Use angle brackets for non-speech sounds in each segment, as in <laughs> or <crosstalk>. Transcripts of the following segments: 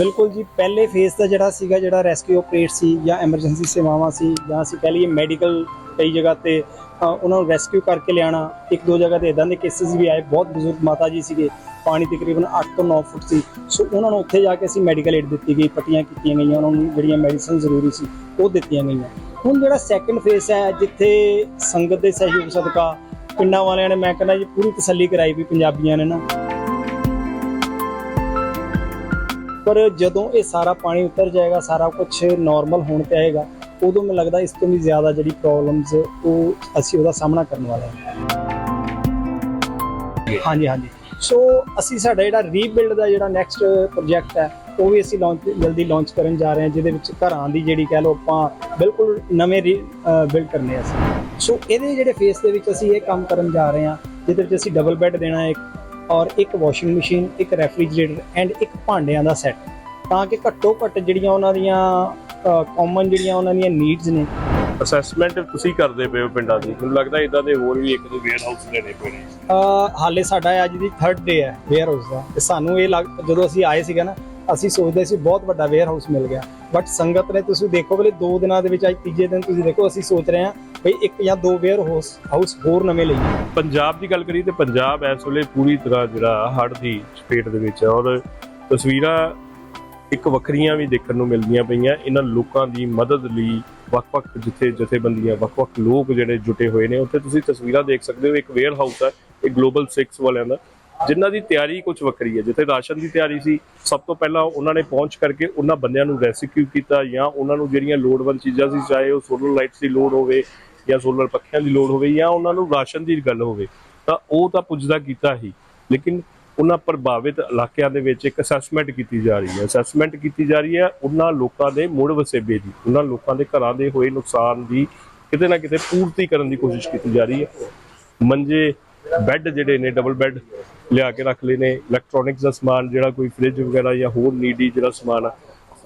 ਬਿਲਕੁਲ ਜੀ, ਪਹਿਲੇ ਫੇਸ ਦਾ ਜਿਹੜਾ ਸੀਗਾ, ਜਿਹੜਾ ਰੈਸਕਿਊ ਆਪਰੇਟ ਸੀ ਜਾਂ ਐਮਰਜੈਂਸੀ ਸੇਵਾਵਾਂ ਸੀ, ਜਾਂ ਅਸੀਂ ਕਹ ਲਈਏ ਮੈਡੀਕਲ ਕਈ ਜਗ੍ਹਾ ਤੇ ਉਹਨਾਂ ਨੂੰ ਰੈਸਕਿਊ ਕਰਕੇ ਲਿਆਣਾ ਇੱਕ ਦੋ ਜਗ੍ਹਾ ਤੇ ਇਦਾਂ ਦੇ ਕੇਸਿਸ ਵੀ ਆਏ, ਬਹੁਤ ਬਜ਼ੁਰਗ ਮਾਤਾ ਜੀ ਸੀਗੇ, ਪਾਣੀ ਤਕਰੀਬਨ 8 ਤੋਂ 9 ਫੁੱਟ ਸੀ। ਸੋ ਉਹਨਾਂ ਨੂੰ ਉੱਥੇ ਜਾ ਕੇ ਅਸੀਂ ਮੈਡੀਕਲ ਏਡ ਦਿੱਤੀ ਗਈ, ਪੱਟੀਆਂ ਕੀਤੀਆਂ ਗਈਆਂ, ਉਹਨਾਂ ਨੂੰ ਜਿਹੜੀਆਂ ਮੈਡੀਸਨ ਜ਼ਰੂਰੀ ਸੀ, ਉਹ ਦਿੱਤੀਆਂ ਗਈਆਂ। ਹੁਣ ਜਿਹੜਾ ਸੈਕੰਡ ਫੇਸ ਹੈ, ਜਿੱਥੇ ਸੰਗਤ ਦੇ ਸਹਿਯੋਗ ਸਦਕਾ ਪਿੰਡਾਂ ਵਾਲਿਆਂ ਨੇ, ਮੈਂ ਕਹਿੰਦਾ ਜੀ, ਪੂਰੀ ਤਸੱਲੀ ਕਰਾਈ ਵੀ ਪੰਜਾਬੀਆਂ ਨੇ ਨਾ। ਪਰ ਜਦੋਂ ਇਹ ਸਾਰਾ ਪਾਣੀ ਉਤਰ ਜਾਏਗਾ, ਸਾਰਾ ਕੁਝ ਨਾਰਮਲ ਹੋਣ ਤੇ ਆਏਗਾ, ਉਦੋਂ ਮੈਨੂੰ ਲੱਗਦਾ ਇਸ ਤੋਂ ਵੀ ਜ਼ਿਆਦਾ ਜਿਹੜੀ ਪ੍ਰੋਬਲਮਸ ਉਹ ਅਸੀਂ ਉਹਦਾ ਸਾਹਮਣਾ ਕਰਨ ਵਾਲੇ ਹਾਂ। ਹਾਂਜੀ ਹਾਂਜੀ। ਸੋ ਅਸੀਂ ਸਾਡਾ ਜਿਹੜਾ ਰੀਬਿਲਡ ਦਾ ਜਿਹੜਾ ਨੈਕਸਟ ਪ੍ਰੋਜੈਕਟ ਹੈ, ਉਹ ਵੀ ਅਸੀਂ ਲਾਂਚ ਜਲਦੀ ਲਾਂਚ ਕਰਨ ਜਾ ਰਹੇ ਹਾਂ, ਜਿਹਦੇ ਵਿੱਚ ਘਰਾਂ ਦੀ ਜਿਹੜੀ ਕਹਿ ਲਓ ਆਪਾਂ ਬਿਲਕੁਲ ਨਵੇਂ ਬਿਲਡ ਕਰਨੇ ਆ ਅਸੀਂ। ਸੋ ਇਹਦੇ ਜਿਹੜੇ ਫੇਸ ਦੇ ਵਿੱਚ ਅਸੀਂ ਇਹ ਕੰਮ ਕਰਨ ਜਾ ਰਹੇ ਹਾਂ, ਜਿਹਦੇ ਵਿੱਚ ਅਸੀਂ ਡਬਲ ਬੈੱਡ ਦੇਣਾ ਹੈ ਔਰ ਇੱਕ ਵਾਸ਼ਿੰਗ ਮਸ਼ੀਨ ਇੱਕ ਰੈਫਰੀਜਰੇਟਰ ਐਂਡ ਇੱਕ ਭਾਂਡਿਆਂ ਦਾ ਸੈੱਟ ਤਾਂ ਕਿ ਘੱਟੋ ਘੱਟ ਜਿਹੜੀਆਂ ਉਹਨਾਂ ਦੀਆਂ ਕਾਮਨ ਜਿਹੜੀਆਂ ਉਹਨਾਂ ਦੀਆਂ ਨੀਡਸ ਨੇ। ਅਸੈਸਮੈਂਟ ਤੁਸੀਂ ਕਰਦੇ ਪਏ ਹੋ ਪਿੰਡਾਂ ਦੀ। ਮੈਨੂੰ ਲੱਗਦਾ ਇਦਾਂ ਦੇ ਹੋਰ ਵੀ ਇੱਕ ਦੋ ਵੇਅਰ ਹਾਊਸ ਲੈਣੇ ਪੈਣੇ ਅਹ ਹਾਲੇ ਸਾਡਾ ਅੱਜ ਦੀ 3rd ਡੇ ਹੈ ਵੇਅਰ ਹਾਊਸ ਦਾ। ਤੇ ਸਾਨੂੰ ਇਹ ਲੱਗ ਜਦੋਂ ਅਸੀਂ ਆਏ ਸੀਗੇ ਨਾ ਅਸੀਂ ਸੋਚਦੇ ਸੀ ਬਹੁਤ ਵੱਡਾ ਵੇਅਰ ਹਾਊਸ ਮਿਲ ਗਿਆ। ਬਟ ਸੰਗਤ ਨੇ ਤੁਸੀਂ ਦੇਖੋ ਬਲੇ 2 ਦਿਨਾਂ ਦੇ ਵਿੱਚ ਅੱਜ ਤੀਜੇ ਦਿਨ ਤੁਸੀਂ ਦੇਖੋ ਅਸੀਂ ਸੋਚ ਰਹੇ ਹਾਂ ਭਈ ਇੱਕ ਜਾਂ ਦੋ ਵੇਅਰ ਹਾਊਸ ਹੋਰ ਨਵੇਂ ਲਈਏ। ਪੰਜਾਬ ਦੀ ਗੱਲ ਕਰੀ ਤੇ ਪੰਜਾਬ ਇਸ ਵੇਲੇ ਪੂਰੀ ਤਰ੍ਹਾਂ ਜਿਹੜਾ ਹੜ੍ਹ ਦੀ ਚਪੇਟ ਦੇ ਵਿੱਚ ਹੈ ਔਰ ਤਸਵੀਰਾਂ ਇੱਕ ਵੱਖਰੀਆਂ ਵੀ ਦੇਖਣ ਨੂੰ ਮਿਲਦੀਆਂ ਪਈਆਂ। ਇਹਨਾਂ ਲੋਕਾਂ ਦੀ ਮਦਦ ਲਈ ਵੱਖ-ਵੱਖ ਜਿੱਥੇ ਜਥੇਬੰਦੀਆਂ, ਵੱਖ-ਵੱਖ ਲੋਕ ਜਿਹੜੇ ਜੁਟੇ ਹੋਏ ਨੇ, ਉੱਥੇ ਤੁਸੀਂ ਤਸਵੀਰਾਂ ਦੇਖ ਸਕਦੇ ਹੋ। ਇੱਕ ਵੇਅਰ ਹਾਊਸ ਹੈ ਇਹ ਗਲੋਬਲ 6 ਵਾਲਿਆਂ ਦਾ। ਜਿਨ੍ਹਾਂ ਦੀ ਤਿਆਰੀ ਕੁਝ ਵੱਖਰੀ ਹੈ, ਜਿੱਥੇ ਰਾਸ਼ਨ ਦੀ ਤਿਆਰੀ ਸੀ, ਸਭ ਤੋਂ ਪਹਿਲਾਂ ਉਹਨਾਂ ਨੇ ਪਹੁੰਚ ਕਰਕੇ ਉਹਨਾਂ ਬੰਦਿਆਂ ਨੂੰ ਰੈਸਕਿਊ ਕੀਤਾ ਜਾਂ ਉਹਨਾਂ ਨੂੰ ਜਿਹੜੀਆਂ ਲੋੜਵੰਦ ਚੀਜ਼ਾਂ ਸੀ, ਚਾਹੇ ਉਹ ਸੋਲਰ ਲਾਈਟਸ ਦੀ ਲੋੜ ਹੋਵੇ ਜਾਂ ਸੋਲਰ ਪੱਖਿਆਂ ਦੀ ਲੋੜ ਹੋਵੇ ਜਾਂ ਉਹਨਾਂ ਨੂੰ ਰਾਸ਼ਨ ਦੀ ਗੱਲ ਹੋਵੇ, ਤਾਂ ਉਹ ਤਾਂ ਪੁੱਜਦਾ ਕੀਤਾ ਹੀ। ਲੇਕਿਨ ਉਹਨਾਂ ਪ੍ਰਭਾਵਿਤ ਇਲਾਕਿਆਂ ਦੇ ਵਿੱਚ ਇੱਕ ਅਸੈਸਮੈਂਟ ਕੀਤੀ ਜਾ ਰਹੀ ਹੈ। ਅਸੈਸਮੈਂਟ ਕੀਤੀ ਜਾ ਰਹੀ ਹੈ, ਉਹਨਾਂ ਲੋਕਾਂ ਦੇ ਮੁੜ ਵਸੇਬੇ ਦੀ, ਉਹਨਾਂ ਲੋਕਾਂ ਦੇ ਘਰਾਂ ਦੇ ਹੋਏ ਨੁਕਸਾਨ ਦੀ ਕਿਤੇ ਨਾ ਕਿਤੇ ਪੂਰਤੀ ਕਰਨ ਦੀ ਕੋਸ਼ਿਸ਼ ਕੀਤੀ ਜਾ ਰਹੀ ਹੈ। ਮੰਜੇ ਬੈੱਡ ਜਿਹੜੇ ਨੇ ਡਬਲ ਬੈੱਡ ਲਿਆ ਕੇ ਰੱਖ ਲਏ ਨੇ ਇਲੈਕਟ੍ਰੋਨਿਕਸ ਦਾ ਸਮਾਨ ਜਿਹੜਾ ਕੋਈ ਫ੍ਰਿਜ ਵਗੈਰਾ ਜਾਂ ਹੋਰ ਨੀਡੀ ਜਿਹੜਾ ਸਮਾਨ ਆ,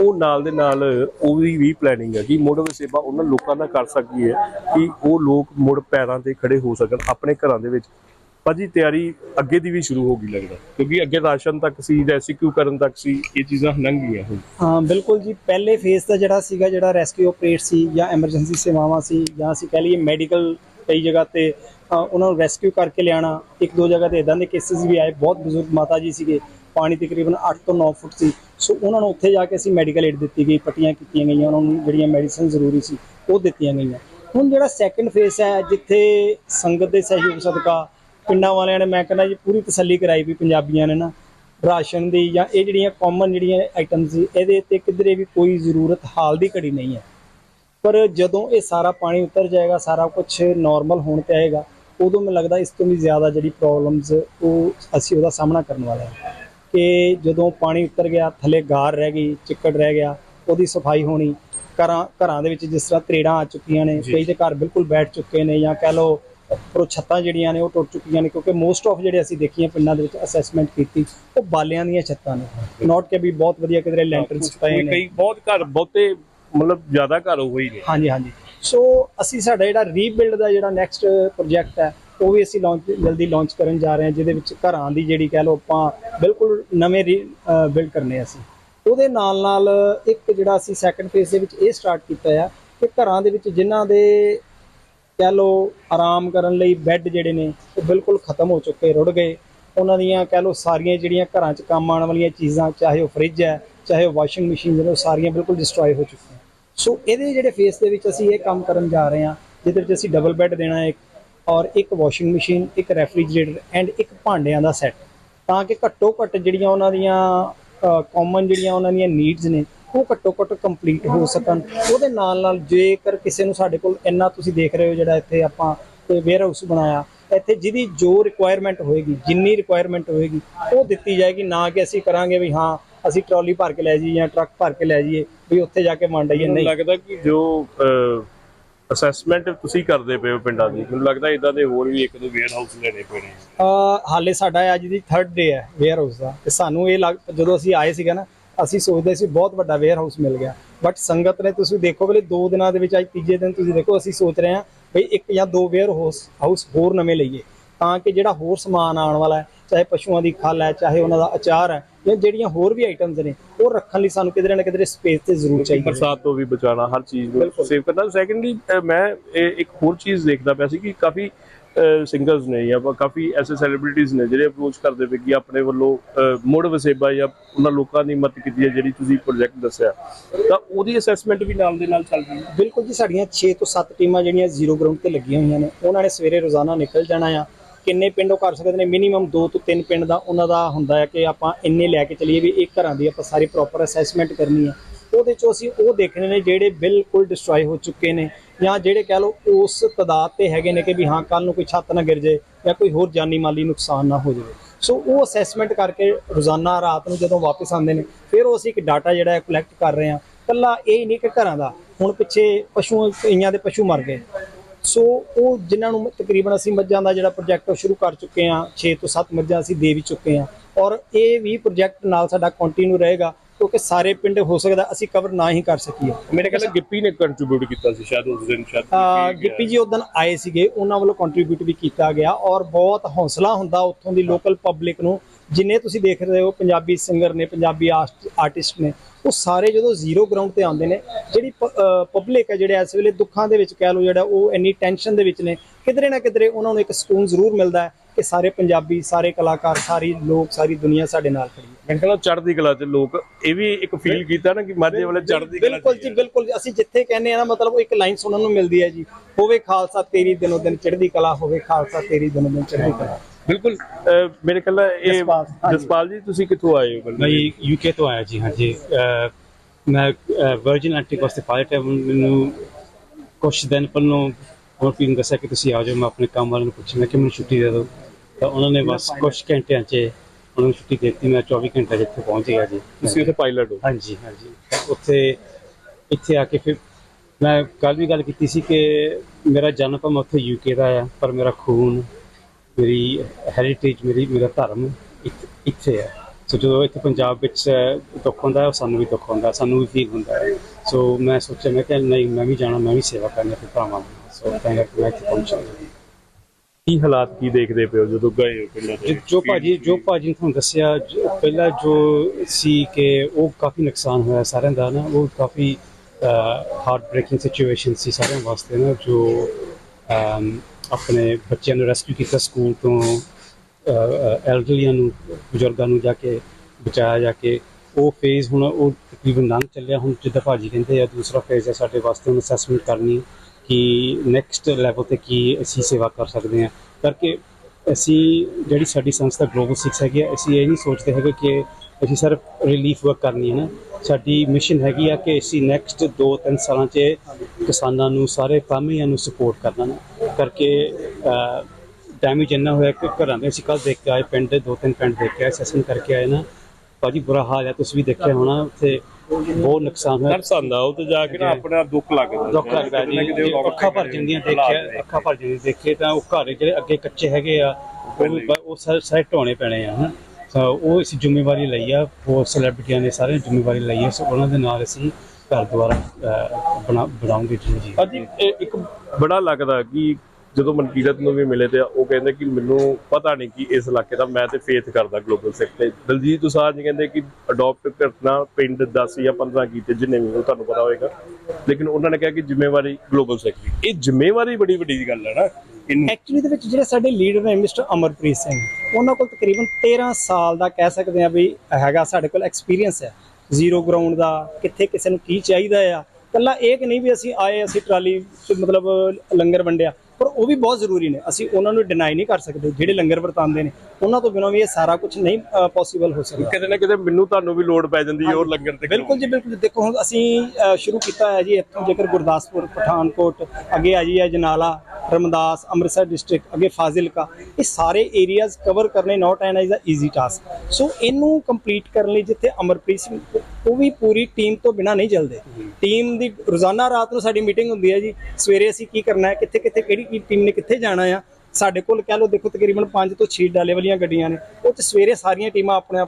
ਉਹ ਨਾਲ ਦੇ ਨਾਲ ਉਹਦੀ ਵੀ ਪਲੈਨਿੰਗ ਹੈ ਕਿ ਮੁੜ ਵਸੇਬਾ ਉਹਨਾਂ ਲੋਕਾਂ ਦਾ ਕਰ ਸਕਦੀ ਹੈ ਕਿ ਉਹ ਲੋਕ ਮੁੜ ਪੈਰਾਂ ਤੇ ਖੜੇ ਹੋ ਸਕਣ ਆਪਣੇ ਘਰਾਂ ਦੇ ਵਿੱਚ। ਭਾਜੀ, ਤਿਆਰੀ ਅੱਗੇ ਦੀ ਵੀ ਸ਼ੁਰੂ ਹੋ ਗਈ ਲੱਗਦਾ, ਕਿਉਂਕਿ ਅੱਗੇ ਰਾਸ਼ਨ ਤੱਕ ਸੀ ਰੈਸਕਿਊ ਕਰਨ ਤੱਕ ਸੀ, ਇਹ ਚੀਜ਼ਾਂ ਲੰਘ ਗਈਆਂ ਹੁਣ। ਹਾਂ, ਬਿਲਕੁਲ ਜੀ। ਪਹਿਲੇ ਫੇਸ ਦਾ ਜਿਹੜਾ ਸੀਗਾ, ਜਿਹੜਾ ਰੈਸਕਿਊ ਆਪਰੇਟ ਸੀ ਜਾਂ ਐਮਰਜੈਂਸੀ ਸੇਵਾਵਾਂ ਸੀ ਜਾਂ ਅਸੀਂ ਕਹ ਲਈਏ ਮੈਡੀਕਲ ਕਈ ਜਗ੍ਹਾ ਤੇ ਉਹਨਾਂ ਨੂੰ ਰੈਸਕਿਊ ਕਰਕੇ ਲਿਆਣਾ ਇੱਕ ਦੋ ਜਗ੍ਹਾ ਤੇ ਇਦਾਂ ਦੇ ਕੇਸਿਸ ਵੀ ਆਏ, ਬਹੁਤ ਬਜ਼ੁਰਗ ਮਾਤਾ ਜੀ ਸੀਗੇ, ਪਾਣੀ ਤਕਰੀਬਨ 8 ਤੋਂ 9 ਫੁੱਟ ਸੀ। ਸੋ ਉਹਨਾਂ ਨੂੰ ਉੱਥੇ ਜਾ ਕੇ ਅਸੀਂ ਮੈਡੀਕਲ ਏਡ ਦਿੱਤੀ ਗਈ, ਪੱਟੀਆਂ ਕੀਤੀਆਂ ਗਈਆਂ, ਉਹਨਾਂ ਨੂੰ ਜਿਹੜੀਆਂ ਮੈਡੀਸਨ ਜ਼ਰੂਰੀ ਸੀ, ਉਹ ਦਿੱਤੀਆਂ ਗਈਆਂ। ਹੁਣ ਜਿਹੜਾ ਸੈਕੰਡ ਫੇਸ ਹੈ, ਜਿੱਥੇ ਸੰਗਤ ਦੇ ਸਹਿਯੋਗ ਸਦਕਾ ਪਿੰਡਾਂ ਵਾਲਿਆਂ ਨੇ, ਮੈਂ ਕਹਿੰਦਾ ਜੀ, ਪੂਰੀ ਤਸੱਲੀ ਕਰਾਈ ਵੀ ਪੰਜਾਬੀਆਂ ਨੇ ਨਾ, ਰਾਸ਼ਨ ਦੀ ਜਾਂ ਇਹ ਜਿਹੜੀਆਂ ਕਾਮਨ ਜਿਹੜੀਆਂ ਆਈਟਮਸ ਸੀ, ਇਹਦੇ ਤੇ ਕਿਧਰੇ ਵੀ ਕੋਈ ਜ਼ਰੂਰਤ, ਹਾਲ ਦੀ ਘੜੀ ਨਹੀਂ ਹੈ। ਪਰ ਜਦੋਂ ਇਹ ਸਾਰਾ ਪਾਣੀ ਉਤਰ ਜਾਏਗਾ ਸਾਰਾ ਕੁਝ ਨਾਰਮਲ ਹੋਣ ਤੇ ਆਏਗਾ ਉਦੋਂ ਮੈਨੂੰ ਲੱਗਦਾ ਇਸ ਤੋਂ ਵੀ ਜ਼ਿਆਦਾ ਜਿਹੜੀ ਪ੍ਰੋਬਲਮਸ ਉਹ ਅਸੀਂ ਉਹਦਾ ਸਾਹਮਣਾ ਕਰਨ ਵਾਲੇ ਹਾਂ। ਕਿ ਜਦੋਂ ਪਾਣੀ ਉਤਰ ਗਿਆ ਥੱਲੇ ਗਾਰ ਰਹਿ ਗਈ ਚਿੱਕੜ ਰਹਿ ਗਿਆ ਉਹਦੀ ਸਫ਼ਾਈ ਹੋਣੀ ਘਰਾਂ ਘਰਾਂ ਦੇ ਵਿੱਚ ਜਿਸ ਤਰ੍ਹਾਂ ਤਰੇੜਾਂ ਆ ਚੁੱਕੀਆਂ ਨੇ। ਕਈ ਦੇ ਘਰ ਬਿਲਕੁਲ ਬੈਠ ਚੁੱਕੇ ਨੇ ਜਾਂ ਕਹਿ ਲਓ ਉੱਪਰੋਂ ਛੱਤਾਂ ਜਿਹੜੀਆਂ ਨੇ ਉਹ ਟੁੱਟ ਚੁੱਕੀਆਂ ਨੇ ਕਿਉਂਕਿ ਮੋਸਟ ਆਫ ਜਿਹੜੇ ਅਸੀਂ ਦੇਖੀਆਂ ਪਿੰਡਾਂ ਦੇ ਵਿੱਚ ਅਸੈਸਮੈਂਟ ਕੀਤੀ ਉਹ ਬਾਲਿਆਂ ਦੀਆਂ ਛੱਤਾਂ ਨੇ। ਨਾਟ ਕਿ ਵੀ ਬਹੁਤ ਵਧੀਆ ਕਿਧਰੇ ਲੈਂਟਰਸ ਪਏ ਨੇ। ਕਈ ਬਹੁਤ ਘਰ ਬਹੁਤੇ ਮਤਲਬ ਜ਼ਿਆਦਾ ਘਰ ਉਹ ਹੀ ਨੇ। ਹਾਂਜੀ ਹਾਂਜੀ। ਸੋ ਅਸੀਂ ਸਾਡਾ ਜਿਹੜਾ ਰੀਬਿਲਡ ਦਾ ਜਿਹੜਾ ਨੈਕਸਟ ਪ੍ਰੋਜੈਕਟ ਹੈ, ਉਹ ਵੀ ਅਸੀਂ ਲਾਂਚ ਜਲਦੀ ਲਾਂਚ ਕਰਨ ਜਾ ਰਹੇ ਹਾਂ, ਜਿਹਦੇ ਵਿੱਚ ਘਰਾਂ ਦੀ ਜਿਹੜੀ ਕਹਿ ਲਓ ਆਪਾਂ ਬਿਲਕੁਲ ਨਵੇਂ ਬਿਲਡ ਕਰਨੇ ਅਸੀਂ। ਉਹਦੇ ਨਾਲ ਨਾਲ ਇੱਕ ਜਿਹੜਾ ਅਸੀਂ ਸੈਕੰਡ ਫੇਜ਼ ਦੇ ਵਿੱਚ ਇਹ ਸਟਾਰਟ ਕੀਤਾ ਆ ਕਿ ਘਰਾਂ ਦੇ ਵਿੱਚ ਜਿਨ੍ਹਾਂ ਦੇ ਕਹਿ ਲਓ ਆਰਾਮ ਕਰਨ ਲਈ ਬੈੱਡ ਜਿਹੜੇ ਨੇ, ਉਹ ਬਿਲਕੁਲ ਖਤਮ ਹੋ ਚੁੱਕੇ, ਰੁੜ ਗਏ। ਉਹਨਾਂ ਦੀਆਂ ਕਹਿ ਲਓ ਸਾਰੀਆਂ ਜਿਹੜੀਆਂ ਘਰਾਂ 'ਚ ਕੰਮ ਆਉਣ ਵਾਲੀਆਂ ਚੀਜ਼ਾਂ, ਚਾਹੇ ਉਹ ਫ੍ਰਿਜ ਹੈ, ਚਾਹੇ ਉਹ ਵਾਸ਼ਿੰਗ ਮਸ਼ੀਨ ਜਿਹੜੇ ਉਹ ਸਾਰੀਆਂ ਬਿਲਕੁਲ ਡਿਸਟਰੋਏ ਹੋ ਚੁੱਕੀਆਂ। ਸੋ ਇਹਦੇ ਜਿਹੜੇ ਫੇਸ ਦੇ ਵਿੱਚ ਅਸੀਂ ਇਹ ਕੰਮ ਕਰਨ ਜਾ ਰਹੇ ਹਾਂ, ਜਿਹਦੇ ਵਿੱਚ ਅਸੀਂ ਡਬਲ ਬੈੱਡ ਦੇਣਾ ਹੈ ਇੱਕ ਔਰ ਇੱਕ ਵਾਸ਼ਿੰਗ ਮਸ਼ੀਨ ਇੱਕ ਰੈਫਰੀਜਰੇਟਰ ਐਂਡ ਇੱਕ ਭਾਂਡਿਆਂ ਦਾ ਸੈੱਟ ਤਾਂ ਕਿ ਘੱਟੋ ਘੱਟ ਜਿਹੜੀਆਂ ਉਹਨਾਂ ਦੀਆਂ ਕਾਮਨ ਜਿਹੜੀਆਂ ਉਹਨਾਂ ਦੀਆਂ ਨੀਡਸ ਨੇ, ਉਹ ਘੱਟੋ ਘੱਟ ਕੰਪਲੀਟ ਹੋ ਸਕਣ। ਉਹਦੇ ਨਾਲ ਨਾਲ ਜੇਕਰ ਕਿਸੇ ਨੂੰ ਸਾਡੇ ਕੋਲ ਇੰਨਾ ਤੁਸੀਂ ਦੇਖ ਰਹੇ ਹੋ ਜਿਹੜਾ ਇੱਥੇ ਆਪਾਂ ਵੇਅਰ ਹਾਊਸ ਬਣਾਇਆ, ਇੱਥੇ ਜਿਹਦੀ ਜੋ ਰਿਕੁਆਇਰਮੈਂਟ ਹੋਏਗੀ, ਜਿੰਨੀ ਰਿਕੁਆਇਰਮੈਂਟ ਹੋਏਗੀ, ਉਹ ਦਿੱਤੀ ਜਾਏਗੀ। ਨਾ ਕਿ ਅਸੀਂ ਕਰਾਂਗੇ ਵੀ ਹਾਂ ਅਸੀਂ ਟਰਾਲੀ ਭਰ ਕੇ ਲੈ ਜਾਈਏ ਜਾਂ ਟਰੱਕ ਭਰ ਕੇ ਲੈ ਜਾਈਏ ਵੀ ਉੱਥੇ ਜਾ ਕੇ ਵੰਡ ਆਈਏ ਨਹੀਂ। ਲੱਗਦਾ ਕਿ ਜੋ ਅਸੈਸਮੈਂਟ ਤੁਸੀਂ ਕਰਦੇ ਪਏ ਹੋ ਪਿੰਡਾਂ ਦੀ ਮੈਨੂੰ ਲੱਗਦਾ ਇਦਾਂ ਦੇ ਹੋਰ ਵੀ ਇੱਕ ਦੋ ਵੇਅਰ ਹਾਊਸ ਲੈਣੇ ਪੈਣੇ ਅ ਹਾਲੇ ਸਾਡਾ ਅੱਜ ਦੀ 3rd ਡੇ ਹੈ ਵੇਅਰ ਹਾਊਸ ਦਾ ਤੇ ਸਾਨੂੰ ਇਹ ਲੱਗ ਜਦੋਂ ਅਸੀਂ ਆਏ ਸੀਗੇ ਨਾ ਅਸੀਂ ਸੋਚਦੇ ਸੀ ਬਹੁਤ ਵੱਡਾ ਵੇਅਰ ਹਾਊਸ ਮਿਲ ਗਿਆ। ਬਟ ਸੰਗਤ ਨੇ ਤੁਸੀਂ ਦੇਖੋ ਬਲੇ 2 ਦਿਨਾਂ ਦੇ ਵਿੱਚ ਅੱਜ ਤੀਜੇ ਦਿਨ ਤੁਸੀਂ ਦੇਖੋ ਅਸੀਂ ਸੋਚ ਰਹੇ ਹਾਂ ਭਈ ਇੱਕ ਜਾਂ ਦੋ ਵੇਅਰ ਹਾਊਸ ਹਾਊਸ ਹੋਰ ਨਵੇਂ ਲਈਏ ਤਾਂ ਕਿ ਜਿਹੜਾ ਹੋਰ ਸਮਾਨ ਆਉਣ ਵਾਲਾ ਹੈ ਚਾਹੇ ਪਸ਼ੂਆਂ ਦੀ ਖਲ ਹੈ ਚਾਹੇ ਉਹਨਾਂ ਦਾ ਅਚਾਰ ਹੈ ਜਾਂ ਜਿਹੜੀਆਂ ਹੋਰ ਵੀ ਆਈਟਮਸ ਨੇ ਉਹ ਰੱਖਣ ਲਈ ਸਾਨੂੰ ਕਿਧਰੇ ਨਾ ਕਿਧਰੇ ਸਪੇਸ ਤੇ ਜ਼ਰੂਰ ਚਾਹੀਦੀ ਹੈ। ਬਰਸਾਤ ਤੋਂ ਵੀ ਬਚਾਉਣਾ ਹਰ ਚੀਜ਼ ਨੂੰ। ਸੇਵ ਕਰਨਾ। ਸੈਕੰਡਲੀ ਮੈਂ ਇੱਕ ਹੋਰ ਚੀਜ਼ ਦੇਖਦਾ ਪਿਆ ਸੀ ਕਿ ਕਾਫੀ ਸਿੰਗਰਸ ਨੇ ਜਾਂ ਕਾਫੀ ਐਸੇ ਸੈਲੀਬ੍ਰਿਟੀਜ਼ ਨੇ ਜਿਹੜੇ ਅਪਰੋਚ ਕਰਦੇ ਪਏ ਕਿ ਆਪਣੇ ਵੱਲੋਂ ਮੁੜ ਵਸੇਬਾ ਜਾਂ ਉਹਨਾਂ ਲੋਕਾਂ ਦੀ ਮਦਦ ਕੀਤੀ ਹੈ ਜਿਹੜੀ ਤੁਸੀਂ ਪ੍ਰੋਜੈਕਟ ਦੱਸਿਆ। ਤਾਂ ਉਹਦੀ ਅਸੈਸਮੈਂਟ ਵੀ ਨਾਲ ਦੇ ਨਾਲ ਚੱਲ ਰਹੀ ਹੈ। ਬਿਲਕੁਲ ਜੀ ਸਾਡੀਆਂ 6 ਤੋਂ 7 ਟੀਮਾਂ ਜਿਹੜੀਆਂ ਜ਼ੀਰੋ ਗਰਾਊਂਡ ਤੇ ਲੱਗੀਆਂ ਹੋਈਆਂ ਨੇ ਉਹਨਾਂ ਨੇ ਸਵੇਰੇ ਰੋਜ਼ਾਨਾ ਨਿਕਲ ਜਾਣਾ ਆ। ਕਿੰਨੇ ਪਿੰਡ ਉਹ ਕਰ ਸਕਦੇ ਨੇ? ਮਿਨੀਮਮ 2 ਤੋਂ 3 ਪਿੰਡ ਦਾ ਉਹਨਾਂ ਦਾ ਹੁੰਦਾ ਹੈ ਕਿ ਆਪਾਂ ਇੰਨੇ ਲੈ ਕੇ ਚੱਲੀਏ ਵੀ ਇੱਕ ਘਰਾਂ ਦੀ ਆਪਾਂ ਸਾਰੀ ਪ੍ਰੋਪਰ ਅਸੈਸਮੈਂਟ ਕਰਨੀ ਹੈ। ਉਹਦੇ ਚੋਂ ਅਸੀਂ ਉਹ ਦੇਖਣੇ ਨੇ ਜਿਹੜੇ ਬਿਲਕੁਲ ਡਿਸਟਰੋਏ ਹੋ ਚੁੱਕੇ ਨੇ ਜਾਂ ਜਿਹੜੇ ਕਹਿ ਲਓ ਉਸ ਤਦਾਦ ਤੇ ਹੈਗੇ ਨੇ ਕਿ ਵੀ ਹਾਂ ਕੱਲ ਨੂੰ ਕੋਈ ਛੱਤ ਨਾ ਗਿਰ ਜਾਏ ਜਾਂ ਕੋਈ ਹੋਰ ਜਾਨੀ ਮਾਲੀ ਨੁਕਸਾਨ ਨਾ ਹੋ ਜਾਵੇ। ਸੋ ਉਹ ਅਸੈਸਮੈਂਟ ਕਰਕੇ ਰੋਜ਼ਾਨਾ ਰਾਤ ਨੂੰ ਜਦੋਂ ਵਾਪਸ ਆਉਂਦੇ ਨੇ, ਫਿਰ ਉਹ ਅਸੀਂ ਇੱਕ ਡਾਟਾ ਜਿਹੜਾ ਹੈ ਕਲੈਕਟ ਕਰ ਰਹੇ ਹਾਂ। ਕੱਲਾ ਇਹ ਨਹੀਂ ਕਿ ਘਰਾਂ ਦਾ, ਹੁਣ ਪਿੱਛੇ ਪਸ਼ੂ, ਕਈਆਂ ਦੇ ਪਸ਼ੂ ਮਰ ਗਏ। ਸੋ ਉਹ ਜਿਨ੍ਹਾਂ ਨੂੰ ਤਕਰੀਬਨ ਅਸੀਂ ਮੱਝਾਂ ਦਾ ਜਿਹੜਾ ਪ੍ਰੋਜੈਕਟ ਉਹ ਸ਼ੁਰੂ ਕਰ ਚੁੱਕੇ ਹਾਂ 6 ਤੋਂ 7 ਮੱਝਾਂ ਅਸੀਂ ਦੇ ਵੀ ਚੁੱਕੇ ਹਾਂ। ਔਰ ਇਹ ਵੀ ਪ੍ਰੋਜੈਕਟ ਨਾਲ ਸਾਡਾ ਕੰਟੀਨਿਊ ਰਹੇਗਾ ਕਿਉਂਕਿ ਸਾਰੇ ਪਿੰਡ ਹੋ ਸਕਦਾ ਅਸੀਂ ਕਵਰ ਨਾ ਹੀ ਕਰ ਸਕੀਏ। ਮੇਰੇ ਖਿਆਲ ਗਿੱਪੀ ਨੇ ਕੰਟਰੀਬਿਊਟ ਕੀਤਾ ਸੀ ਸ਼ਾਇਦ ਉਸ ਦਿਨ ਸ਼ਾਇਦ ਗਿੱਪੀ ਜੀ ਉਦੋਂ ਆਏ ਸੀਗੇ ਉਹਨਾਂ ਵੱਲੋਂ ਕੰਟਰੀਬਿਊਟ ਵੀ ਕੀਤਾ ਗਿਆ ਔਰ ਬਹੁਤ ਹੌਸਲਾ ਹੁੰਦਾ ਉੱਥੋਂ ਦੀ ਲੋਕਲ ਪਬਲਿਕ ਨੂੰ। ਜਿੰਨੇ ਤੁਸੀਂ ਦੇਖ ਰਹੇ ਹੋ ਪੰਜਾਬੀ ਸਿੰਗਰ ਨੇ ਪੰਜਾਬੀ ਆਰਟਿਸਟ ਨੇ ਉਹ ਸਾਰੇ ਜਦੋਂ ਜ਼ੀਰੋ ਗਰਾਊਂਡ ਤੇ ਆਉਂਦੇ ਨੇ ਜਿਹੜੀ ਪਬਲਿਕ ਹੈ ਜਿਹੜੇ ਇਸ ਵੇਲੇ ਦੁੱਖਾਂ ਦੇ ਵਿੱਚ ਕਹਿ ਲਓ ਜਿਹੜਾ ਉਹ ਇੰਨੀ ਟੈਨਸ਼ਨ ਦੇ ਵਿੱਚ ਨੇ ਕਿਧਰੇ ਨਾ ਕਿਧਰੇ ਉਹਨਾਂ ਨੂੰ ਇੱਕ ਸਕੂਨ ਜ਼ਰੂਰ ਮਿਲਦਾ ਹੈ ਕਿ ਸਾਰੇ ਪੰਜਾਬੀ ਸਾਰੇ ਕਲਾਕਾਰ ਸਾਰੀ ਲੋਕ ਸਾਰੀ ਦੁਨੀਆ ਸਾਡੇ ਨਾਲ ਖੜੀ ਹੈ। ਖਿਆਲ ਨਾਲ ਚੜ੍ਹਦੀ ਕਲਾ ਚ ਲੋਕ ਇਹ ਵੀ ਇੱਕ ਫੀਲ ਕੀਤਾ ਨਾ ਕਿ ਮਾਝੇ ਵਾਲੇ ਚੜ੍ਹਦੀ ਕਲਾ ਬਿਲਕੁਲ ਜੀ। ਬਿਲਕੁਲ ਅਸੀਂ ਜਿੱਥੇ ਕਹਿੰਦੇ ਆ ਨਾ ਮਤਲਬ ਉਹ ਇੱਕ ਲਾਈਨ ਸੁਣਨ ਨੂੰ ਮਿਲਦੀ ਹੈ ਜੀ ਹੋਵੇ ਖਾਲਸਾ ਤੇਰੀ ਦਿਨੋ ਦਿਨ ਚੜ੍ਹਦੀ ਕਲਾ ਹੋਵੇ ਖਾਲਸਾ ਤੇਰੀ ਦਿਨੋ ਦਿਨ ਚੜ੍ਹਦੀ ਕਲਾ। ਬਿਲਕੁਲ ਮੇਰੇ ਖਿਆਲ ਇਹ ਜਸਪਾਲ, ਜੀ ਤੁਸੀਂ ਕਿੱਥੋਂ ਆਏ ਹੋ ਮੈਂ ਯੂਕੇ ਤੋਂ ਆਇਆ ਜੀ ਹਾਂਜੀ। ਮੈਂ ਵਰਜਨ ਐਂਟੀਕੋਸ ਤੇ ਪਾਇਲਟ ਹੈ ਮੈਨੂੰ ਕੁਛ ਦਿਨ ਪਹਿਲਾਂ ਹੋਰ ਵੀ ਨੂੰ ਦੱਸਿਆ ਕਿ ਤੁਸੀਂ ਆ ਜਾਓ ਮੈਂ ਆਪਣੇ ਕੰਮ ਵਾਲਿਆਂ ਨੂੰ ਪੁੱਛਿਆ ਕਿ ਮੈਨੂੰ ਛੁੱਟੀ ਦੇ ਦਿਓ। ਤਾਂ ਉਹਨਾਂ ਨੇ ਬਸ ਕੁਛ ਘੰਟਿਆਂ 'ਚ ਉਹਨਾਂ ਨੂੰ ਛੁੱਟੀ ਦੇ ਦਿੱਤੀ ਮੈਂ 24 ਘੰਟੇ ਇੱਥੇ ਪਹੁੰਚ ਗਿਆ ਜੀ। ਤੁਸੀਂ ਉੱਥੇ ਪਾਇਲਟ ਹੋ? ਹਾਂਜੀ ਹਾਂਜੀ। ਉੱਥੇ ਇੱਥੇ ਆ ਕੇ ਫਿਰ ਮੈਂ ਕੱਲ ਵੀ ਗੱਲ ਕੀਤੀ ਸੀ ਕਿ ਮੇਰਾ ਜਨਮ ਉੱਥੇ ਯੂਕੇ ਦਾ ਆ ਪਰ ਮੇਰਾ ਖੂਨ ਮੇਰੀ ਹੈਰੀਟੇਜ ਮੇਰੀ ਮੇਰਾ ਧਰਮ ਇੱਥੇ- ਹੈ। ਸੋ ਜਦੋਂ ਇੱਥੇ ਪੰਜਾਬ ਵਿੱਚ ਦੁੱਖ ਹੁੰਦਾ ਸਾਨੂੰ ਵੀ ਦੁੱਖ ਹੁੰਦਾ ਸਾਨੂੰ ਵੀ ਫੀਲ ਹੁੰਦਾ ਹੈ। ਸੋ ਮੈਂ ਸੋਚਿਆ ਮੈਂ ਕਿ ਨਹੀਂ ਮੈਂ ਵੀ ਜਾਣਾ ਮੈਂ ਵੀ ਸੇਵਾ ਕਰਨੀ ਆਪਣੇ ਭਰਾਵਾਂ ਦੀ। ਸੋ ਤਾਂ ਕਰਕੇ ਮੈਂ ਇੱਥੇ ਪਹੁੰਚਿਆ ਕੀ ਹਾਲਾਤ ਕੀ ਦੇਖਦੇ ਪਏ ਜਦੋਂ ਗਏ ਹੋ ਪਿੰਡਾਂ ਜੋ- ਜੋ ਭਾਜੀ ਜੋ ਭਾਜੀ ਨੇ ਤੁਹਾਨੂੰ ਦੱਸਿਆ ਪਹਿਲਾਂ ਜੋ ਸੀ ਕਿ ਉਹ ਕਾਫੀ ਨੁਕਸਾਨ ਹੋਇਆ ਸਾਰਿਆਂ ਦਾ ਨਾ ਉਹ ਕਾਫੀ ਹਾਰਟ ਬ੍ਰੇਕਿੰਗ ਸਿਚੁਏਸ਼ਨ ਸੀ ਸਾਰਿਆਂ ਵਾਸਤੇ ਨਾ ਜੋ ਆਪਣੇ ਬੱਚਿਆਂ ਨੂੰ ਰੈਸਕਿਊ ਕੀਤਾ ਸਕੂਲ ਤੋਂ ਐਲਡਰਲੀਆਂ ਨੂੰ, ਬਜ਼ੁਰਗਾਂ ਨੂੰ ਜਾ ਕੇ ਬਚਾਇਆ ਜਾ ਕੇ, ਉਹ ਫੇਜ਼ ਹੁਣ ਉਹ ਤਕਰੀਬਨ ਲੰਘ ਚੱਲਿਆ। ਹੁਣ ਜਿੱਦਾਂ ਭਾਜੀ ਕਹਿੰਦੇ ਆ, ਦੂਸਰਾ ਫੇਜ਼ ਹੈ ਸਾਡੇ ਵਾਸਤੇ, ਹੁਣ ਅਸੈਸਮੈਂਟ ਕਰਨੀ ਕਿ ਨੈਕਸਟ ਲੈਵਲ ਤੇ ਕੀ ਅਸੀਂ ਸੇਵਾ ਕਰ ਸਕਦੇ ਹਾਂ ਕਰਕੇ ਅਸੀਂ ਜਿਹੜੀ ਸਾਡੀ ਸੰਸਥਾ ਗਲੋਬਲ ਸਿਕਸ ਹੈਗੀ ਆ, ਅਸੀਂ ਇਹ ਨਹੀਂ ਸੋਚਦੇ ਹੈਗੇ ਕਿ ਅਸੀਂ ਸਿਰਫ ਰਿਲੀਫ ਵਰਕ ਕਰਨੀ ਹੈ ਨਾ। ਸਾਡੀ ਮਿਸ਼ਨ ਹੈਗੀ ਆ ਕਿ ਅਸੀਂ ਨੈਕਸਟ 2-3 ਸਾਲਾਂ 'ਚ ਕਿਸਾਨਾਂ ਨੂੰ ਸਾਰੇ ਫਾਰਮੀਆਂ ਨੂੰ ਸਪੋਰਟ ਕਰਨਾ ਕਰਕੇ ਡੈਮੇਜ ਇੰਨਾ ਹੋਇਆ ਕਿ ਘਰਾਂ ਦੇ ਅਸੀਂ ਕੱਲ ਦੇਖ ਕੇ ਆਏ ਪਿੰਡ ਦੇ ਦੋ ਤਿੰਨ ਪਿੰਡ ਦੇਖ ਕੇ ਅਸੈਸਮੈਂਟ ਕਰਕੇ ਆਏ ਨਾ। ਭਾਜੀ ਬੁਰਾ ਹਾਲ ਹੈ ਤੁਸੀਂ ਵੀ ਦੇਖਿਆ ਹੋਣਾ ਉੱਥੇ ਬਹੁਤ ਨੁਕਸਾਨ ਤਰਸ ਆਉਂਦਾ ਉਹ ਤੇ ਜਾ ਕੇ ਨਾ ਆਪਣਾ ਦੁੱਖ ਲੱਗਦਾ ਦੁੱਖ ਲੱਗਦਾ ਜੀ। ਅੱਖਾਂ ਭਰ ਜਾਂਦੀਆਂ ਦੇਖਿਆ ਅੱਖਾਂ ਭਰ ਜਾਂਦੀਆਂ ਦੇਖੇ ਤਾਂ ਉਹ ਘਰ ਜਿਹੜੇ ਅੱਗੇ ਕੱਚੇ ਹੈਗੇ ਆ ਉਹ ਸਾਰੇ ਢੋਣੇ ਪੈਣੇ ਆ ਹਨਾ। ਤਾਂ ਉਹ ਅਸੀਂ ਜ਼ਿੰਮੇਵਾਰੀ ਲਈ ਆ ਹੋਰ ਸੈਲੀਬ੍ਰਿਟੀਆਂ ਨੇ ਸਾਰੇ ਜ਼ਿੰਮੇਵਾਰੀ ਲਈ ਆ, ਸੋ ਉਹਨਾਂ ਦੇ ਨਾਲ ਅਸੀਂ ਘਰ ਦੁਆਰਾ ਬਣਾ ਬਣਾਉਂਗੇ ਜੀ ਜੀ ਇੱਕ ਬੜਾ ਲੱਗਦਾ ਕਿ ਜਦੋਂ ਮਨਕੀਰਤ ਨੂੰ ਵੀ ਮਿਲੇ ਤੇ ਉਹ ਕਹਿੰਦੇ ਕਿ ਮੈਨੂੰ ਪਤਾ ਨਹੀਂ ਕਿ ਇਸ ਇਲਾਕੇ ਦਾ ਮੈਂ ਤੇ ਫੇਥ ਕਰਦਾ ਗਲੋਬਲ ਸਿੱਖ ਤੇ। ਦਲਜੀਤ ਦੋਸਾਂਝ ਕਹਿੰਦੇ ਕਿ ਅਡਾਪਟ ਕਰਨਾ ਪਿੰਡ 10 ਜਾਂ 15 ਕੀਤੇ, ਜਿੰਨੇ ਵੀ ਉਹ ਤੁਹਾਨੂੰ ਪਤਾ ਹੋਏਗਾ। ਲੇਕਿਨ ਉਹਨਾਂ ਨੇ ਕਿਹਾ ਕਿ ਜ਼ਿੰਮੇਵਾਰੀ ਗਲੋਬਲ ਸਿੱਖ ਦੀ। ਇਹ ਜ਼ਿੰਮੇਵਾਰੀ ਬੜੀ ਵੱਡੀ ਗੱਲ ਹੈ ਨਾ। ਇਨ ਐਕਚੁਅਲੀ ਦੇ ਵਿੱਚ ਜਿਹੜੇ ਸਾਡੇ ਲੀਡਰ ਨੇ ਮਿਸਟਰ ਅਮਰਪ੍ਰੀਤ ਸਿੰਘ, ਉਹਨਾਂ ਕੋਲ ਤਕਰੀਬਨ 13 ਸਾਲ ਦਾ ਕਹਿ ਸਕਦੇ ਆ ਵੀ ਹੈਗਾ ਸਾਡੇ ਕੋਲ ਐਕਸਪੀਰੀਅੰਸ ਹੈ। ਜ਼ੀਰੋ ਗਰਾਊਂਡ ਦਾ, ਕਿੱਥੇ ਕਿਸੇ ਨੂੰ ਕੀ ਚਾਹੀਦਾ ਆ। ਕੱਲਾ ਇਹ ਕਿ ਨਹੀਂ ਵੀ ਅਸੀਂ ਆਏ, ਅਸੀਂ ਟਰਾਲੀ 'ਚ ਮਤਲਬ ਲੰਗਰ ਵੰਡਿਆ। ਪਰ ਉਹ ਵੀ ਬਹੁਤ ਜ਼ਰੂਰੀ ਨੇ। ਅਸੀਂ ਉਹਨਾਂ ਨੂੰ ਡਿਨਾਈ ਨਹੀਂ ਕਰ ਸਕਦੇ ਜਿਹੜੇ ਲੰਗਰ ਵਰਤਾਉਂਦੇ ਨੇ ਉਹਨਾਂ ਤੋਂ ਬਿਨਾਂ ਵੀ ਇਹ ਸਾਰਾ ਕੁਝ ਨਹੀਂ ਪੋਸੀਬਲ ਹੋ ਸਕਦਾ। ਕਿਤੇ ਨਾ ਕਿਤੇ ਮੈਨੂੰ ਤੁਹਾਨੂੰ ਵੀ ਲੋੜ ਪੈ ਜਾਂਦੀ ਹੈ ਉਹ ਲੰਗਰ ਤੇ ਬਿਲਕੁਲ ਜੀ ਬਿਲਕੁਲ। ਦੇਖੋ ਹੁਣ ਅਸੀਂ ਸ਼ੁਰੂ ਕੀਤਾ ਹੈ ਜੀ ਇੱਥੋਂ ਜੇਕਰ ਗੁਰਦਾਸਪੁਰ ਪਠਾਨਕੋਟ ਅੱਗੇ ਆ ਜੀ ਹੈ ਜਨਾਲਾ ਰਮਦਾਸ ਅੰਮ੍ਰਿਤਸਰ ਡਿਸਟ੍ਰਿਕਟ ਅੱਗੇ ਫਾਜ਼ਿਲਕਾ ਇਹ ਸਾਰੇ ਏਰੀਆਜ਼ ਕਵਰ ਕਰਨੇ not an is a easy task so ਇਹਨੂੰ ਕੰਪਲੀਟ ਕਰਨ ਲਈ ਜਿੱਥੇ ਅਮਰਪ੍ਰੀਤ ਸਿੰਘ ਉਹ ਵੀ ਪੂਰੀ ਟੀਮ ਤੋਂ ਬਿਨਾ ਨਹੀਂ ਚੱਲਦੇ। ਟੀਮ ਦੀ ਰੋਜ਼ਾਨਾ ਰਾਤ ਨੂੰ ਸਾਡੀ ਮੀਟਿੰਗ ਹੁੰਦੀ ਹੈ ਜੀ। ਸਵੇਰੇ ਅਸੀਂ ਕੀ ਕਰਨਾ ਹੈ ਕਿੱਥੇ ਕਿੱਥੇ ਕਿਹੜੀ ਕੀ ਟੀਮ ਨੇ ਕਿੱਥੇ ਜਾਣਾ ਆ? ਸਾਡੇ ਕੋਲ ਕਹਿ ਲਓ ਦੇਖੋ ਤਕਰੀਬਨ 5 ਤੋਂ 6 ਡਾਲੇ ਵਾਲੀਆਂ ਗੱਡੀਆਂ ਨੇ। ਉਹ ਚ ਸਵੇਰੇ ਸਾਰੀਆਂ ਟੀਮਾਂ ਆਪਣੇ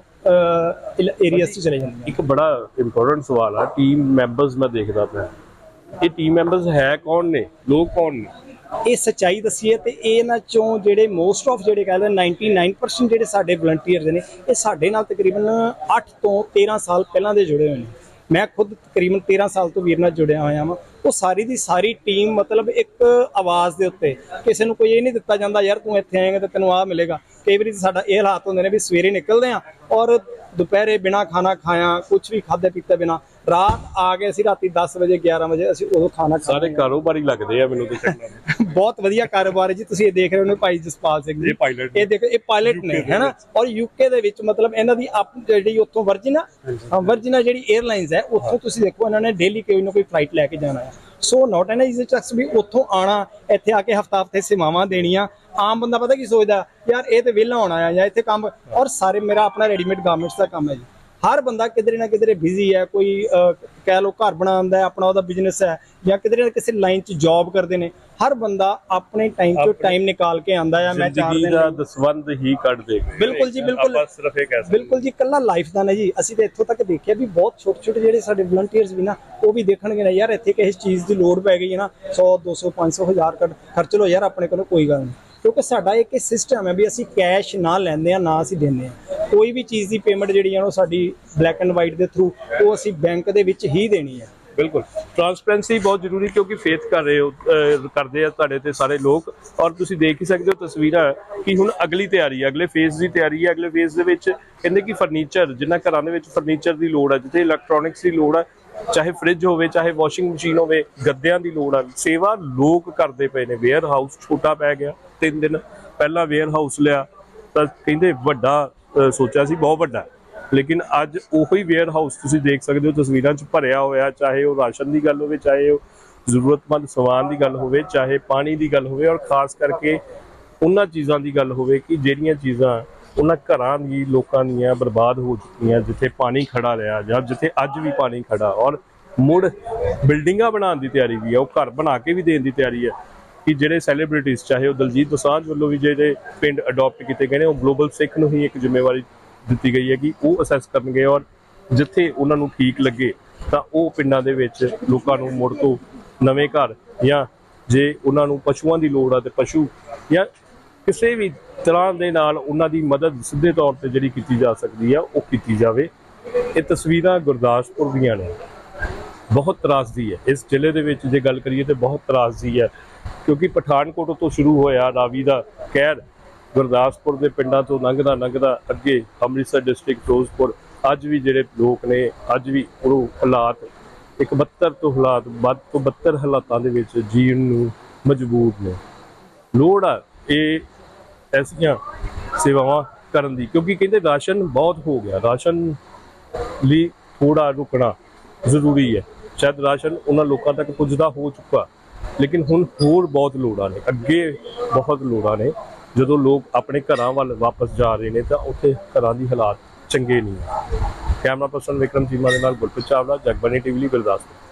ਏਰੀਆਸ 'ਚ ਚਲੇ ਜਾਂਦੀਆਂ। ਇੱਕ ਬੜਾ ਇੰਪੋਰਟੈਂਟ ਸਵਾਲ ਆ ਟੀਮ ਮੈਂਬਰਸ ਮੈਂ ਦੇਖਦਾ ਪਿਆ। ਇਹ ਟੀਮ ਮੈਂਬਰਸ ਹੈ ਕੌਣ ਨੇ? ਲੋਕ ਕੌਣ ਨੇ? ਇਹ ਸੱਚਾਈ ਦਸੀਏ ਤੇ ਇਹਨਾਂ ਚੋਂ ਜਿਹੜੇ ਮੋਸਟ ਆਫ ਜਿਹੜੇ ਕਹਿੰਦੇ 99% ਜਿਹੜੇ ਸਾਡੇ ਵਲੰਟੀਅਰਸ ਨੇ ਇਹ ਸਾਡੇ ਨਾਲ ਤਕਰੀਬਨ 8 ਤੋਂ 13 ਸਾਲ ਪਹਿਲਾਂ ਦੇ ਜੁੜੇ ਹੋਏ ਨੇ। ਮੈਂ ਖੁਦ ਤਕਰੀਬਨ 13 ਸਾਲ ਤੋਂ ਵੀਰ ਨਾਲ ਜੁੜਿਆ ਹੋਇਆ ਹਾਂ ਉਹ ਸਾਰੀ ਦੀ ਸਾਰੀ ਟੀਮ ਮਤਲਬ ਇੱਕ ਆਵਾਜ਼ ਦੇ ਉੱਤੇ ਕਿਸੇ ਨੂੰ ਕੋਈ ਇਹ ਨਹੀਂ ਦਿੱਤਾ ਜਾਂਦਾ, ਯਾਰ ਤੂੰ ਇੱਥੇ ਆਏਗਾ ਤੇ ਤੈਨੂੰ ਆਹ ਮਿਲੇਗਾ। ਕਈ ਵਾਰੀ ਸਾਡਾ ਇਹ ਹਾਲਾਤ ਹੁੰਦੇ ਨੇ ਵੀ ਸਵੇਰੇ ਨਿਕਲਦੇ ਆ ਔਰ ਦੁਪਹਿਰੇ ਬਿਨਾ ਖਾਣਾ ਖਾਇਆ ਕੁਝ ਵੀ ਖਾਦੇ ਪੀਤੇ ਬਿਨਾ ਰਾਤ ਆ ਕੇ ਅਸੀਂ ਰਾਤੀ 10 ਵਜੇ 11 ਵਜੇ ਅਸੀਂ ਉਦੋਂ ਖਾਣਾ ਸਾਰੇ ਖਾਂਦੇ ਕਾਰੋਬਾਰੀ ਲੱਗਦੇ ਆ ਮੈਨੂੰ ਹਾਂ। <laughs> ਬਹੁਤ ਵਧੀਆ ਕਾਰੋਬਾਰ ਹੈ ਜੀ ਤੁਸੀਂ ਇਹ ਦੇਖ ਰਹੇ ਹੋ ਨੇ ਭਾਈ ਜਸਪਾਲ ਸਿੰਘ ਜੀ। ਇਹ ਦੇਖੋ ਇਹ ਪਾਇਲਟ ਨੇ ਹੈਨਾ? ਔਰ ਯੂਕੇ ਦੇ ਵਿੱਚ ਮਤਲਬ ਇਹਨਾਂ ਦੀ ਆਪ ਜਿਹੜੀ ਉੱਥੋਂ ਵਰਜਿਨ ਆ ਵਰਜਿਨ ਜਿਹੜੀ 에ਅਰਲਾਈਨਸ ਹੈ ਉੱਥੋਂ ਤੁਸੀਂ ਦੇਖੋ ਇਹਨਾਂ ਨੇ ਡੇਲੀ ਕੋਈ ਨਾ ਕੋਈ ਫਲਾਈਟ ਲੈ ਕੇ ਜਾਣਾ ਹੈ। ਸੋ ਨਾਟ ਐਨ ਇਜ਼ੀ ਟੈਕਸ ਵੀ ਉੱਥੋਂ ਆਣਾ ਇੱਥੇ ਆ ਕੇ ਹਫਤਾ ਹਫ਼ਤੇ ਸੇਵਾਵਾਂ ਦੇਣੀਆਂ ਆਮ ਬੰਦਾ ਪਤਾ ਕੀ ਸੋਚਦਾ ਯਾਰ ਇਹ ਤੇ ਵਿਹਲਾ ਹੋਣਾ ਆ ਜਾਂ ਇੱਥੇ ਕੰਮ ਔਰ ਸਾਰੇ ਮੇਰਾ ਆਪਣਾ ਰੈਡੀਮੇਡ ਗਾਰਮੈਂਟਸ ਦਾ ਕੰਮ ਹੈ ਜੀ। ਹਰ ਬੰਦਾ ਕਿਧਰੇ ਨਾ ਕਿਧਰੇ ਬਿਜ਼ੀ ਹੈ ਕੋਈ ਕਹਿ ਲੋ ਘਰ ਬਣਾਉਂਦਾ ਹੈ ਆਪਣਾ ਉਹਦਾ ਬਿਜ਼ਨਸ ਹੈ ਜਾਂ ਕਿਧਰੇ ਨਾ ਕਿਸੇ ਲਾਈਨ 'ਚ ਜੌਬ ਕਰਦੇ ਨੇ ਹਰ ਬੰਦਾ ਆਪਣੇ ਟਾਈਮ 'ਚੋਂ ਟਾਈਮ ਨਿਕਾਲ ਕੇ ਆਂਦਾ ਆ ਮੈਂ ਚਾਰ ਦਿਨ ਦਾ ਦਸਵੰਦ ਹੀ ਕੱਢ ਦੇ ਬਿਲਕੁਲ ਜੀ, ਬਿਲਕੁਲ। ਆਪਾਂ ਸਿਰਫ ਇਹ ਕਹਿ ਸਕਦੇ ਬਿਲਕੁਲ ਜੀ ਕੱਲਾ ਲਾਈਫ ਦਾ ਨਾ ਜੀ ਅਸੀਂ ਤਾਂ ਇੱਥੋਂ ਤੱਕ ਦੇਖਿਆ ਵੀ ਬਹੁਤ ਛੋਟੇ ਛੋਟੇ ਜਿਹੜੇ ਸਾਡੇ ਵਲੰਟੀਅਰਸ ਵੀ ਨਾ ਉਹ ਵੀ ਦੇਖਣਗੇ ਨਾ ਯਾਰ ਇੱਥੇ ਕਿਸੇ ਚੀਜ਼ ਦੀ ਲੋੜ ਪੈ ਗਈ ਹੈ ਨਾ 100 200 500 1000 ਕੱਢ ਖਰਚ ਲਓ ਯਾਰ ਆਪਣੇ ਕੋਲੋਂ ਕੋਈ ਗੱਲ ਨਹੀਂ। ਕਿਉਂਕਿ ਸਾਡਾ ਇੱਕ ਸਿਸਟਮ ਹੈ ਵੀ ਅਸੀਂ ਕੈਸ਼ ਨਾ ਲੈਂਦੇ ਆ ਨਾ ਅਸੀਂ ਦਿੰਦੇ ਆ ਕੋਈ ਵੀ ਚੀਜ਼ ਦੀ ਪੇਮੈਂਟ ਜਿਹੜੀ ਹੈ ਉਹ ਸਾਡੀ ਬਲੈਕ ਐਂਡ ਵਾਈਟ ਦੇ ਥਰੂ ਉਹ ਅਸੀਂ ਬੈਂਕ ਦੇ ਵਿੱਚ ਹੀ ਦੇਣੀ ਹੈ। ਬਿਲਕੁਲ। ਟ੍ਰਾਂਸਪੇਰੈਂਸੀ ਬਹੁਤ ਜ਼ਰੂਰੀ ਕਿਉਂਕਿ ਫੇਥ ਕਰ ਰਹੇ ਹੋ ਕਰਦੇ ਆ ਤੁਹਾਡੇ ਤੇ ਸਾਰੇ ਲੋਕ। ਔਰ ਤੁਸੀਂ ਦੇਖ ਹੀ ਸਕਦੇ ਹੋ ਤਸਵੀਰਾਂ ਕਿ ਹੁਣ ਅਗਲੀ ਤਿਆਰੀ ਹੈ, ਅਗਲੇ ਫੇਜ਼ ਦੀ ਤਿਆਰੀ ਹੈ। ਅਗਲੇ ਫੇਜ਼ ਦੇ ਵਿੱਚ ਕਹਿੰਦੇ ਕਿ ਫਰਨੀਚਰ ਜਿਨ੍ਹਾਂ ਘਰਾਂ ਦੇ ਵਿੱਚ ਫਰਨੀਚਰ ਦੀ ਲੋੜ ਹੈ, ਜਿੱਥੇ ਇਲੈਕਟ੍ਰੋਨਿਕਸ ਦੀ ਲੋੜ ਹੈ ਚਾਹੇ ਫ੍ਰਿਜ ਹੋਵੇ, ਚਾਹੇ ਵਾਸ਼ਿੰਗ ਮਸ਼ੀਨ ਹੋਵੇ, ਗੱਦਿਆਂ ਦੀ ਲੋੜ ਆ ਸੇਵਾ ਲੋਕ ਕਰਦੇ ਪਏ ਨੇ। ਵੇਅਰ ਹਾਊਸ ਛੋਟਾ ਪੈ ਗਿਆ, ਤਿੰਨ ਦਿਨ ਪਹਿਲਾਂ ਵੇਅਰ ਹਾਊਸ ਲਿਆ। ਤਾਂ ਕਹਿੰਦੇ ਵੱਡਾ ਸੋਚਿਆ ਸੀ, ਬਹੁਤ ਵੱਡਾ। ਲੇਕਿਨ ਅੱਜ ਉਹੀ ਵੇਅਰ ਹਾਊਸ ਤੁਸੀਂ ਦੇਖ ਸਕਦੇ ਹੋ, ਤਸਵੀਰਾਂ 'ਚ ਭਰਿਆ ਹੋਇਆ, ਚਾਹੇ ਉਹ ਰਾਸ਼ਨ ਦੀ ਗੱਲ ਹੋਵੇ, ਚਾਹੇ ਉਹ ਜ਼ਰੂਰਤਮੰਦ ਸਮਾਨ ਦੀ ਗੱਲ ਹੋਵੇ, ਚਾਹੇ ਪਾਣੀ ਦੀ ਗੱਲ ਹੋਵੇ ਔਰ ਖਾਸ ਕਰਕੇ ਉਹਨਾਂ ਚੀਜ਼ਾਂ ਦੀ ਗੱਲ ਹੋਵੇ ਕਿ ਜਿਹੜੀਆਂ ਚੀਜ਼ਾਂ ਉਹਨਾਂ ਘਰਾਂ ਦੀ ਲੋਕਾਂ ਦੀਆਂ ਬਰਬਾਦ ਹੋ ਚੁੱਕੀਆਂ, ਜਿੱਥੇ ਪਾਣੀ ਖੜਾ ਰਿਹਾ ਜਾਂ ਜਿੱਥੇ ਅੱਜ ਵੀ ਪਾਣੀ ਖੜਾ ਔਰ ਮੁੜ ਬਿਲਡਿੰਗਾਂ ਬਣਾਉਣ ਦੀ ਤਿਆਰੀ ਵੀ ਹੈ, ਉਹ ਘਰ ਬਣਾ ਕੇ ਵੀ ਦੇਣ ਦੀ ਤਿਆਰੀ ਹੈ ਕਿ ਜਿਹੜੇ ਸੈਲੀਬ੍ਰਿਟੀਜ਼ ਚਾਹੇ ਉਹ ਦਲਜੀਤ ਦੋਸਾਂਝ ਵੱਲੋਂ ਵੀ ਜਿਹੜੇ ਪਿੰਡ ਅਡਾਪਟ ਕੀਤੇ ਗਏ ਨੇ, ਉਹ ਗਲੋਬਲ ਸਿੱਖ ਨੂੰ ਹੀ ਇੱਕ ਜ਼ਿੰਮੇਵਾਰੀ ਦਿੱਤੀ ਗਈ ਹੈ ਕਿ ਉਹ ਅਸੈਸ ਕਰਨਗੇ ਔਰ ਜਿੱਥੇ ਉਹਨਾਂ ਨੂੰ ਠੀਕ ਲੱਗੇ, ਤਾਂ ਉਹ ਪਿੰਡਾਂ ਦੇ ਵਿੱਚ ਲੋਕਾਂ ਨੂੰ ਮੁੜ ਤੋਂ ਨਵੇਂ ਘਰ ਜਾਂ ਜੇ ਉਹਨਾਂ ਨੂੰ ਪਸ਼ੂਆਂ ਦੀ ਲੋੜ ਆ ਤੇ ਪਸ਼ੂ ਜਾਂ ਕਿਸੇ ਵੀ ਤਰ੍ਹਾਂ ਦੇ ਨਾਲ ਉਹਨਾਂ ਦੀ ਮਦਦ ਸਿੱਧੇ ਤੌਰ ਤੇ ਜਿਹੜੀ ਕੀਤੀ ਜਾ ਸਕਦੀ ਆ ਉਹ ਕੀਤੀ ਜਾਵੇ। ਇਹ ਤਸਵੀਰਾਂ ਗੁਰਦਾਸਪੁਰ ਦੀਆਂ ਨੇ। ਬਹੁਤ ਤਰਾਸਦੀ ਹੈ। ਇਸ ਜ਼ਿਲ੍ਹੇ ਦੇ ਵਿੱਚ ਜੇ ਗੱਲ ਕਰੀਏ ਤੇ ਬਹੁਤ ਤਰਾਸਦੀ ਹੈ, ਕਿਉਂਕਿ ਪਠਾਨਕੋਟ ਤੋਂ ਸ਼ੁਰੂ ਹੋਇਆ ਰਾਵੀ ਦਾ ਕਹਿਰ ਗੁਰਦਾਸਪੁਰ ਦੇ ਪਿੰਡਾਂ ਤੋਂ ਲੰਘਦਾ ਲੰਘਦਾ ਅੱਗੇ ਅੰਮ੍ਰਿਤਸਰ ਡਿਸਟ੍ਰਿਕਟ ਫਿਰੋਜ਼ਪੁਰ, ਅੱਜ ਵੀ ਜਿਹੜੇ ਲੋਕ ਨੇ, ਅੱਜ ਵੀ ਉਹ ਹਾਲਾਤ ਇੱਕ 72 ਤੋਂ ਹਾਲਾਤ ਵੱਧ ਤੋਂ 72 ਹਾਲਾਤਾਂ ਦੇ ਵਿੱਚ ਜੀਣ ਨੂੰ ਮਜਬੂਰ ਨੇ। ਲੋੜ ਆ ਇਹ ਐਸੀਆਂ ਸੇਵਾਵਾਂ ਕਰਨ ਦੀ, ਕਿਉਂਕਿ ਕਹਿੰਦੇ ਰਾਸ਼ਨ ਬਹੁਤ ਹੋ ਗਿਆ। ਰਾਸ਼ਨ ਲਈ ਥੋੜਾ ਰੁਕਣਾ ਜ਼ਰੂਰੀ ਹੈ। ਸ਼ਾਇਦ ਰਾਸ਼ਨ ਉਹਨਾਂ ਲੋਕਾਂ ਤੱਕ ਪੁੱਜਦਾ ਹੋ ਚੁੱਕਾ, ਲੇਕਿਨ ਹੁਣ ਹੋਰ ਬਹੁਤ ਲੋੜਾਂ ਨੇ। ਅੱਗੇ ਬਹੁਤ ਲੋੜਾਂ ਨੇ। ਜਦੋਂ ਲੋਕ ਆਪਣੇ ਘਰਾਂ ਵੱਲ ਵਾਪਸ ਜਾ ਰਹੇ ਨੇ, ਤਾਂ ਉੱਥੇ ਘਰਾਂ ਦੀ ਹਾਲਾਤ ਚੰਗੇ ਨਹੀਂ ਹੈ। ਕੈਮਰਾ ਪਰਸਨ ਵਿਕਰਮ ਚੀਮਾ ਦੇ ਨਾਲ ਗੁਰਪ੍ਰੀਤ ਚਾਵਲਾ ਜਗਬਾਨੀ ਟੀਵੀ ਲਈ ਗੁਰਦਾਸਪੁਰ।